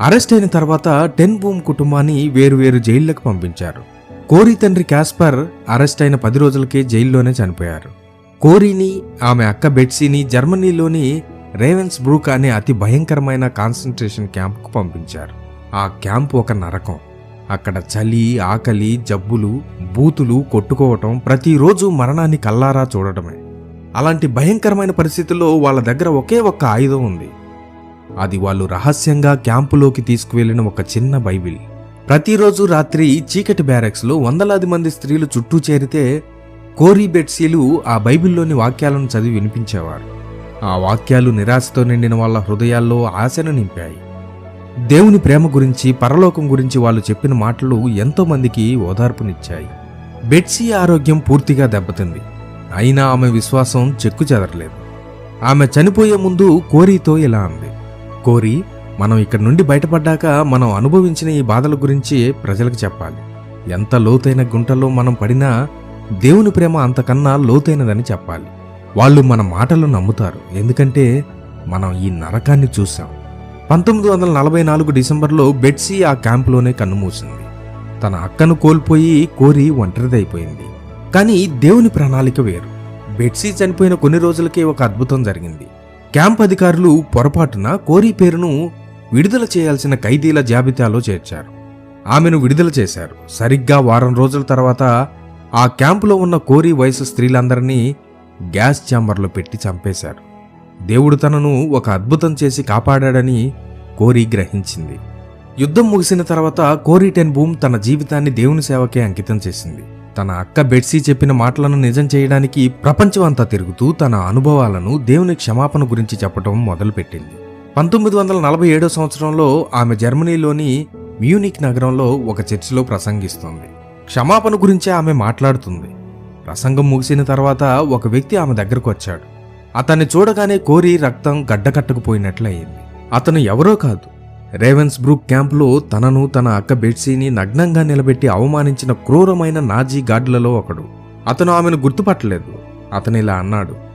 Arrest అయిన తర్వాత ten boom కుటుంబాన్ని వేరువేరు జైళ్ళకు పంపించారు. కోరి తండ్రి క్యాస్పర్ అరెస్ట్ అయిన పది రోజులకే జైల్లోనే చనిపోయారు. కోరీని ఆమె అక్క బెట్సీని జర్మనీలోని రేవెన్స్ బ్రూక్ అనే అతి భయంకరమైన కాన్సన్ట్రేషన్ క్యాంప్కు పంపించారు. ఆ క్యాంప్ ఒక నరకం. అక్కడ చలి ఆకలి జబ్బులు బూతులు కొట్టుకోవటం ప్రతిరోజు మరణాన్ని కల్లారా చూడటమే. అలాంటి భయంకరమైన పరిస్థితుల్లో వాళ్ళ దగ్గర ఒకే ఒక్క ఆయుధం ఉంది. అది వాళ్ళు రహస్యంగా క్యాంపులోకి తీసుకువెళ్ళిన ఒక చిన్న బైబిల్. ప్రతిరోజు రాత్రి చీకటి బ్యారెక్స్లో వందలాది మంది స్త్రీలు చుట్టూ చేరితే కోరీ బెట్సీలు ఆ బైబిల్లోని వాక్యాలను చదివి వినిపించేవారు. ఆ వాక్యాలు నిరాశతో నిండిన వాళ్ళ హృదయాల్లో ఆశను నింపాయి. దేవుని ప్రేమ గురించి పరలోకం గురించి వాళ్ళు చెప్పిన మాటలు ఎంతో మందికి ఓదార్పునిచ్చాయి. బెట్సీ ఆరోగ్యం పూర్తిగా దెబ్బతింది. అయినా ఆమె విశ్వాసం చెక్కు చెదరలేదు. ఆమె చనిపోయే ముందు కోరీతో ఇలా అంది. కోరి మనం ఇక్కడి నుండి బయటపడ్డాక మనం అనుభవించిన ఈ బాధల గురించి ప్రజలకు చెప్పాలి. ఎంత లోతైన గుంటలో మనం పడినా దేవుని ప్రేమ అంతకన్నా లోతైనదని చెప్పాలి. వాళ్ళు మన మాటలు నమ్ముతారు. ఎందుకంటే మనం ఈ నరకాన్ని చూసాం పంతొమ్మిది వందల నలభై నాలుగు డిసెంబర్లో బెట్సీ ఆ క్యాంపులోనే కన్నుమూసింది తన అక్కను కోల్పోయి కోరి ఒంటరిదైపోయింది. కానీ దేవుని ప్రణాళిక వేరు. బెట్సీ చనిపోయిన కొన్ని రోజులకే ఒక అద్భుతం జరిగింది. క్యాంప్ అధికారులు పొరపాటున కోరి పేరును విడుదల చేయాల్సిన ఖైదీల జాబితాలో చేర్చారు. ఆమెను విడుదల చేశారు. సరిగ్గా వారం రోజుల తర్వాత ఆ క్యాంపులో ఉన్న కోరి వయసు స్త్రీలందరినీ గ్యాస్ ఛాంబర్లో పెట్టి చంపేశారు. దేవుడు తనను ఒక అద్భుతం చేసి కాపాడాడని కోరి గ్రహించింది. యుద్ధం ముగిసిన తర్వాత కోరి టెన్ బూమ్ తన జీవితాన్ని దేవుని సేవకే అంకితం చేసింది. తన అక్క బెట్సీ చెప్పిన మాటలను నిజం చేయడానికి ప్రపంచం అంతా తిరుగుతూ తన అనుభవాలను దేవుని క్షమాపణ గురించి చెప్పడం మొదలుపెట్టింది. పంతొమ్మిది వందల నలభై ఏడో సంవత్సరంలో ఆమె జర్మనీలోని మ్యూనిక్ నగరంలో ఒక చర్చిలో ప్రసంగిస్తుంది. క్షమాపణ గురించే ఆమె మాట్లాడుతుంది. ప్రసంగం ముగిసిన తర్వాత ఒక వ్యక్తి ఆమె దగ్గరకు వచ్చాడు. అతన్ని చూడగానే కోరి రక్తం గడ్డకట్టుకుపోయినట్లయింది. అతను ఎవరో కాదు రేవెన్స్ బ్రూక్ క్యాంప్లో తనను తన అక్క బెట్సీని నగ్నంగా నిలబెట్టి అవమానించిన క్రూరమైన నాజీ గాడ్లలో ఒకడు. అతను ఆమెను గుర్తుపట్టలేదు. అతను ఇలా అన్నాడు.